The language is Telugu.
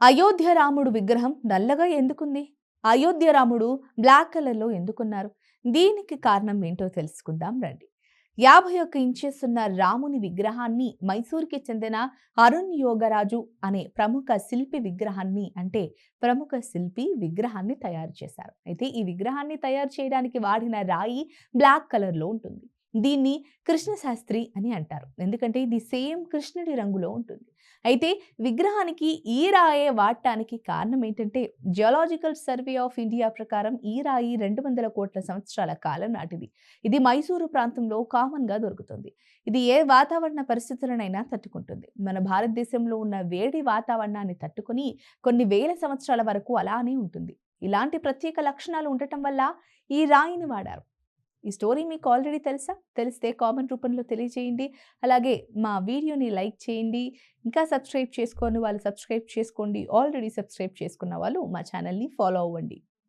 అయోధ్య రాముడు విగ్రహం నల్లగా ఎందుకుంది? అయోధ్య రాముడు బ్లాక్ కలర్లో ఎందుకున్నారు? దీనికి కారణం ఏంటో తెలుసుకుందాం రండి. యాభై ఒక్క ఇంచెస్ ఉన్న రాముని విగ్రహాన్ని మైసూర్కి చెందిన అరుణ్ యోగరాజు అనే ప్రముఖ శిల్పి విగ్రహాన్ని అంటే ప్రముఖ శిల్పి విగ్రహాన్ని తయారు చేశారు. అయితే ఈ విగ్రహాన్ని తయారు చేయడానికి వాడిన రాయి బ్లాక్ కలర్లో ఉంటుంది. దీన్ని కృష్ణశాస్త్రి అని అంటారు. ఎందుకంటే ఇది సేమ్ కృష్ణుడి రంగులో ఉంటుంది. అయితే విగ్రహానికి ఈ రాయే వాడటానికి కారణం ఏంటంటే జియోలాజికల్ సర్వే ఆఫ్ ఇండియా ప్రకారం ఈ రాయి రెండు వందల కోట్ల సంవత్సరాల కాలం నాటిది. ఇది మైసూరు ప్రాంతంలో కామన్గా దొరుకుతుంది. ఇది ఏ వాతావరణ పరిస్థితులనైనా తట్టుకుంటుంది. మన భారతదేశంలో ఉన్న వేడి వాతావరణాన్ని తట్టుకుని కొన్ని వేల సంవత్సరాల వరకు అలానే ఉంటుంది. ఇలాంటి ప్రత్యేక లక్షణాలు ఉండటం వల్ల ఈ రాయిని వాడారు. ఈ స్టోరీ మీకు ఆల్రెడీ తెలుసా? తెలిస్తే కామెంట్ రూపంలో తెలియజేయండి. అలాగే మా వీడియోని లైక్ చేయండి. ఇంకా సబ్స్క్రైబ్ చేసుకోని వాళ్ళు సబ్స్క్రైబ్ చేసుకోండి. ఆల్రెడీ సబ్స్క్రైబ్ చేసుకున్న వాళ్ళు మా ఛానల్ని ఫాలో అవ్వండి.